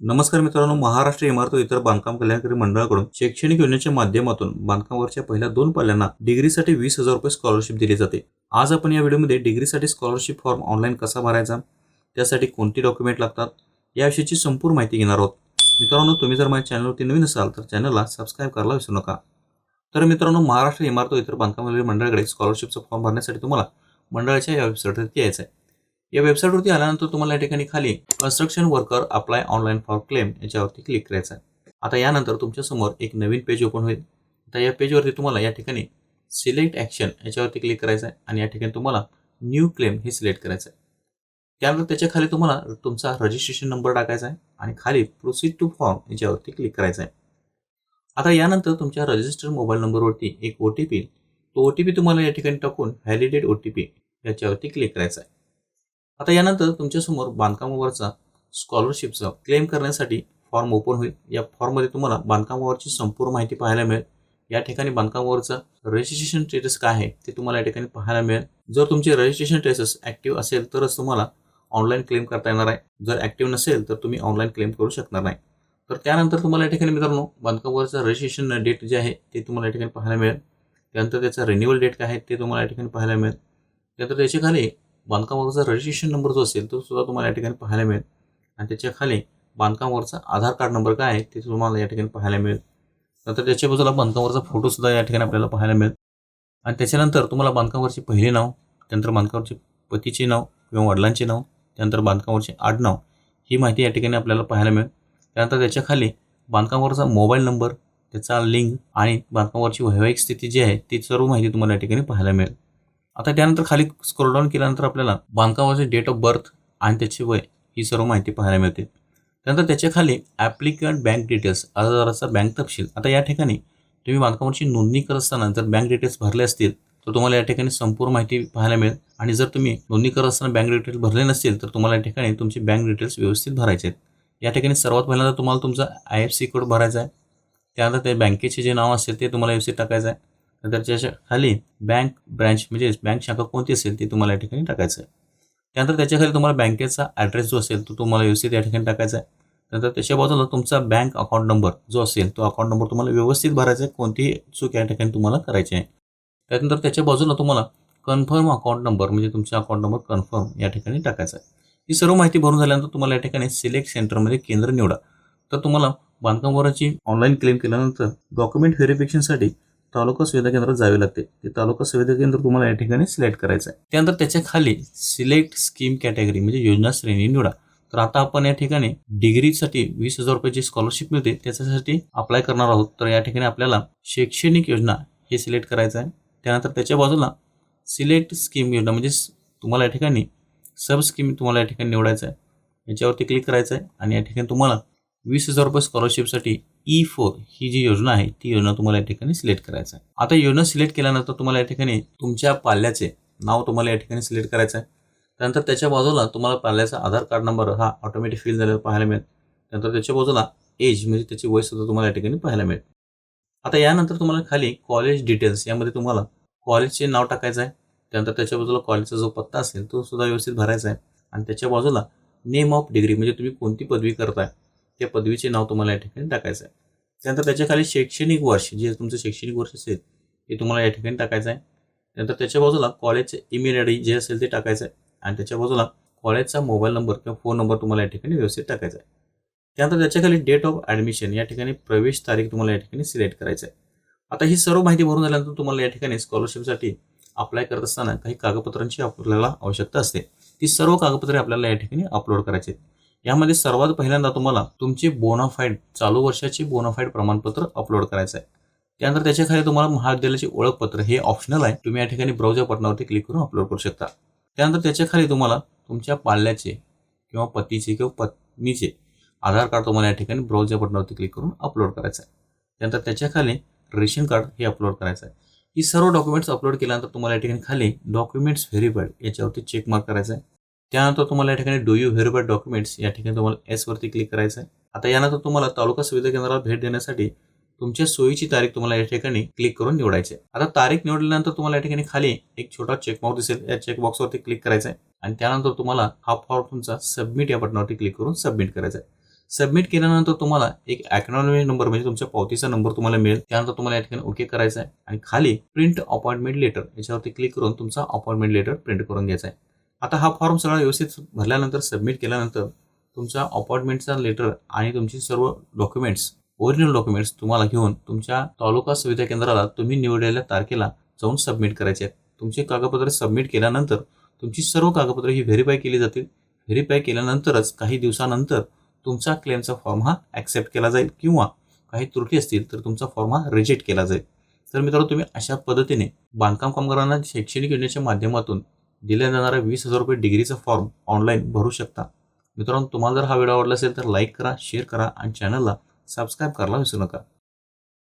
नमस्कार मित्रांनो महाराष्ट्र इमारत इतर बांधकाम कल्याणकारी मंडळाकडून शैक्षणिक योजनेच्या माध्यमातून बांधकामावरच्या पहिल्या दोन पाल्यांना डिग्रीसाठी वीस हजार रुपये स्कॉलरशिप दिली जाते. आज आपण या व्हिडिओमध्ये डिग्रीसाठी स्कॉलरशिप फॉर्म ऑनलाईन कसा भरायचा त्यासाठी कोणती डॉक्युमेंट लागतात याविषयीची संपूर्ण माहिती घेणार आहोत. मित्रांनो तुम्ही जर माझ्या चॅनलवरती नवीन असाल तर चॅनलला सबस्क्राईब करायला विसरू नका. तर मित्रांनो महाराष्ट्र इमारत इतर बांधकाम कल्याण मंडळाकडे स्कॉलरशिपचा फॉर्म भरण्यासाठी तुम्हाला मंडळाच्या या वेबसाईटवरती यायचं आहे या वेबसाईटवरती आल्यानंतर तुम्हाला या ठिकाणी खाली construction worker apply online for claim याच्यावरती क्लिक करायचं आहे. आता यानंतर तुमच्यासमोर एक नवीन पेज ओपन होईल. आता या पेजवरती तुम्हाला या ठिकाणी सिलेक्ट ॲक्शन याच्यावरती क्लिक करायचं आहे आणि या ठिकाणी तुम्हाला न्यू क्लेम हे सिलेक्ट करायचं आहे. त्यानंतर त्याच्याखाली तुम्हाला तुमचा रजिस्ट्रेशन नंबर टाकायचा आहे आणि खाली प्रोसीड टू फॉर्म याच्यावरती क्लिक करायचं आहे. आता यानंतर तुमच्या रजिस्टर्ड मोबाईल नंबरवरती एक ओ टी पी तो ओ टी पी तुम्हाला या ठिकाणी टाकून व्हॅलिडेट ओ टी पी याच्यावरती क्लिक करायचा आहे. आता यानंतर तुमच्यासमोर बांधकामावरचा स्कॉलरशिपचा क्लेम करण्यासाठी फॉर्म ओपन होईल. या फॉर्ममध्ये तुम्हाला बांधकामावरची संपूर्ण माहिती पाहायला मिळेल. या ठिकाणी बांधकामावरचा रजिस्ट्रेशन स्टेटस काय आहे ते तुम्हाला या ठिकाणी पाहायला मिळेल. जर तुमचे रजिस्ट्रेशन स्टेटस ॲक्टिव्ह असेल तरच तुम्हाला ऑनलाईन क्लेम करता येणार आहे. जर ॲक्टिव्ह नसेल तर तुम्ही ऑनलाईन क्लेम करू शकणार नाही. तर त्यानंतर तुम्हाला या ठिकाणी मित्रांनो बांधकामावरचं रजिस्ट्रेशन डेट जे आहे ते तुम्हाला या ठिकाणी पाहायला मिळेल. त्यानंतर त्याचा रिन्युअल डेट काय आहे ते तुम्हाला या ठिकाणी पाहायला मिळेल. त्यानंतर त्याच्याखाली बांधकामावरचा रजिस्ट्रेशन नंबर जो असेल तो सुद्धा तुम्हाला या ठिकाणी पाहायला मिळेल. आणि त्याच्याखाली बांधकामावरचा आधार कार्ड नंबर काय आहे ते तुम्हाला या ठिकाणी पाहायला मिळेल. नंतर त्याच्या बाजूला बांधकामावरचा फोटोसुद्धा या ठिकाणी आपल्याला पाहायला मिळेल. आणि त्याच्यानंतर तुम्हाला बांधकामावरचे पहिले नाव त्यानंतर बांधकामावरचे पतीचे नाव किंवा वडिलांचे नाव त्यानंतर बांधकामावरचे आडनाव ही माहिती या ठिकाणी आपल्याला पाहायला मिळेल. त्यानंतर त्याच्याखाली बांधकामावरचा मोबाईल नंबर त्याचा लिंक आणि बांधकामावरची वैवाहिक स्थिती जी आहे ती सर्व माहिती तुम्हाला या ठिकाणी पाहायला मिळेल. आता त्यानंतर खाली स्क्रोल डाऊन केल्यानंतर आपल्याला बांधकामाचे डेट ऑफ बर्थ आणि त्याची वय ही सर्व माहिती पाहायला मिळते. त्यानंतर त्याच्याखाली ॲप्लिकंट बँक डिटेल्स अर्जदाराचा बँक तपशील. आता या ठिकाणी तुम्ही बांधकामाची नोंदणी करत असताना जर बँक डिटेल्स भरले असतील तर तुम्हाला या ठिकाणी संपूर्ण माहिती पाहायला मिळेल. आणि जर तुम्ही नोंदणी करत असताना बँक डिटेल्स भरले नसतील तर तुम्हाला या ठिकाणी तुमचे बँक डिटेल्स व्यवस्थित भरायचे आहेत. या ठिकाणी सर्वात पहिल्यांदा तुम्हाला तुमचा आय एफ सी कोड भरायचा आहे. त्यानंतर ते बँकेचे जे नाव असेल ते तुम्हाला व्यवस्थित टाकायचं आहे. नंतर त्याच्याखाली बँक ब्रँच म्हणजे बँक शाखा कोणती असेल ते तुम्हाला या ठिकाणी टाकायचं आहे त्यानंतर त्याच्याखाली तुम्हाला बँकेचा ॲड्रेस जो असेल तो तुम्हाला व्यवस्थित या ठिकाणी टाकायचा आहे. नंतर त्याच्या बाजूला तुमचा बँक अकाउंट नंबर जो असेल तो अकाउंट नंबर तुम्हाला व्यवस्थित भरायचा आहे. कोणतीही चूक या ठिकाणी तुम्हाला करायची आहे. त्यानंतर त्याच्या बाजूला तुम्हाला कन्फर्म अकाउंट नंबर म्हणजे तुमचा अकाउंट नंबर कन्फर्म या ठिकाणी टाकायचा आहे. ही सर्व माहिती भरून झाल्यानंतर तुम्हाला या ठिकाणी सिलेक्ट सेंटरमध्ये केंद्र निवडा. तर तुम्हाला बांधकामावरची ऑनलाईन क्लेम केल्यानंतर डॉक्युमेंट व्हेरिफिकेशनसाठी तालुका सुविधा केंद्रात जावे लागते. ते तालुका सुविधा केंद्र तुम्हाला या ठिकाणी सिलेक्ट करायचं आहे. त्यानंतर त्याच्याखाली सिलेक्ट स्कीम कॅटेगरी म्हणजे योजना श्रेणी निवडा. तर आता आपण या ठिकाणी डिग्रीसाठी वीस हजार रुपयाची स्कॉलरशिप मिळते. त्याच्यासाठी अप्लाय करणार आहोत. तर या ठिकाणी आपल्याला शैक्षणिक योजना हे सिलेक्ट करायचं आहे. त्यानंतर त्याच्या बाजूला सिलेक्ट स्कीम योजना म्हणजे तुम्हाला या ठिकाणी सब स्कीम तुम्हाला या ठिकाणी निवडायचं आहे. याच्यावरती क्लिक करायचं आहे. आणि या ठिकाणी तुम्हाला वीस हजार रुपये स्कॉलरशिपसाठी ई फोर ही जी योजना आहे ती योजना तुम्हाला या ठिकाणी सिलेक्ट करायचं आहे. आता योजना सिलेक्ट केल्यानंतर तुम्हाला या ठिकाणी तुमच्या पाल्याचे नाव तुम्हाला या ठिकाणी सिलेक्ट करायचं आहे. त्यानंतर त्याच्या बाजूला तुम्हाला पाल्याचा आधार कार्ड नंबर हा ऑटोमॅटिक फिल झालेला पाहायला मिळेल. त्यानंतर त्याच्या बाजूला एज म्हणजे त्याची वय सुद्धा तुम्हाला या ठिकाणी पाहायला मिळेल. आता यानंतर तुम्हाला खाली कॉलेज डिटेल्स यामध्ये तुम्हाला कॉलेजचे नाव टाकायचं आहे. त्यानंतर त्याच्या बाजूला कॉलेजचा जो पत्ता असेल तो सुद्धा व्यवस्थित भरायचा आहे. आणि त्याच्या बाजूला नेम ऑफ डिग्री म्हणजे तुम्ही कोणती पदवी करताय. त्या पदवीचे नाव तुम्हाला या ठिकाणी टाकायचं आहे. त्यानंतर त्याच्याखाली शैक्षणिक वर्ष जे तुमचं शैक्षणिक वर्ष असेल ते तुम्हाला या ठिकाणी टाकायचं आहे. त्यानंतर त्याच्या बाजूला कॉलेजचे ईमेल आय डी जे असेल ते टाकायचं आहे. आणि त्याच्या बाजूला कॉलेजचा मोबाईल नंबर किंवा फोन नंबर तुम्हाला या ठिकाणी व्यवस्थित टाकायचा आहे. त्यानंतर त्याच्याखाली डेट ऑफ ॲडमिशन या ठिकाणी प्रवेश तारीख तुम्हाला या ठिकाणी सिलेक्ट करायचं आहे. आता ही सर्व माहिती भरून झाल्यानंतर तुम्हाला या ठिकाणी स्कॉलरशिपसाठी अप्लाय करत असताना काही कागदपत्रांची आपल्याला आवश्यकता असते. ती सर्व कागदपत्रे आपल्याला या ठिकाणी अपलोड करायची आहेत. यामध्ये सर्वात पहिल्यांदा तुम्हाला तुमचे बोनाफाईड चालू वर्षाचे बोनाफाईड प्रमाणपत्र अपलोड करायचं आहे. त्यानंतर त्याच्याखाली तुम्हाला महाविद्यालयाचे ओळखपत्र हे ऑप्शनल आहे. तुम्ही या ठिकाणी ब्राउझर बटनावरती क्लिक करून अपलोड करू शकता. त्यानंतर त्याच्याखाली तुम्हाला तुमच्या पाल्याचे किंवा पतीचे किंवा पत्नीचे आधार कार्ड तुम्हाला या ठिकाणी ब्राउझर बटनावरती क्लिक करून अपलोड करायचं आहे. त्यानंतर त्याच्याखाली रेशन कार्ड हे अपलोड करायचं आहे. ही सर्व डॉक्युमेंट्स अपलोड केल्यानंतर तुम्हाला या ठिकाणी खाली डॉक्युमेंट्स व्हेरीफाईड याच्यावरती चेक मार्क करायचा आहे. त्यानंतर तुम्हाला या ठिकाणी डू यू व्हेरीफाईड डॉक्युमेंट्स या ठिकाणी तुम्हाला एसवरती क्लिक करायचं आहे. आता यानंतर तुम्हाला तालुका सुविधा केंद्राला भेट देण्यासाठी तुमच्या सोयीची तारीख तुम्हाला या ठिकाणी क्लिक करून निवडायची आहे. आता तारीख निवडल्यानंतर तुम्हाला या ठिकाणी खाली एक छोटा चेकबॉक्स दिसेल. या चेकबॉक्सवरती क्लिक करायचं आहे. आणि त्यानंतर तुम्हाला हा फॉर्म तुमचा सबमिट या बटनावरती क्लिक करून सबमिट करायचा आहे. सबमिट केल्यानंतर तुम्हाला एक ॲक्नॉलॉजी नंबर म्हणजे तुमच्या पावतीचा नंबर तुम्हाला मिळेल. त्यानंतर तुम्हाला या ठिकाणी ओके करायचं आहे. आणि खाली प्रिंट अपॉइंटमेंट लेटर याच्यावरती क्लिक करून तुमचा अपॉइंटमेंट लेटर प्रिंट करून घ्यायचा आहे. आता हा फॉर्म सगळा व्यवस्थित भरल्यानंतर सबमिट केल्यानंतर तुमचा अपॉइंटमेंटचा लेटर आणि तुमची सर्व डॉक्युमेंट्स ओरिजिनल डॉक्युमेंट्स तुम्हाला घेऊन तुमच्या तालुका सुविधा केंद्राला तुम्ही निवडलेल्या तारखेला जाऊन सबमिट करायचे आहेत. तुमचे कागदपत्रे सबमिट केल्यानंतर तुमची सर्व कागदपत्रे ही व्हेरीफाय केली जातील. व्हेरीफाय केल्यानंतरच काही दिवसानंतर तुमचा क्लेमचा फॉर्म हा ॲक्सेप्ट केला जाईल किंवा काही त्रुटी असतील तर तुमचा फॉर्म हा रिजेक्ट केला जाईल. तर मित्रांनो तुम्ही अशा पद्धतीने बांधकाम कामगारांना शैक्षणिक योजनेच्या माध्यमातून दिल्या जाणारा वीस हजार रुपये डिग्रीचा फॉर्म ऑनलाईन भरू शकता. मित्रांनो तुम्हाला जर हा व्हिडिओ आवडला असेल तर लाईक करा शेअर करा आणि चॅनलला सबस्क्राईब करायला विसरू नका.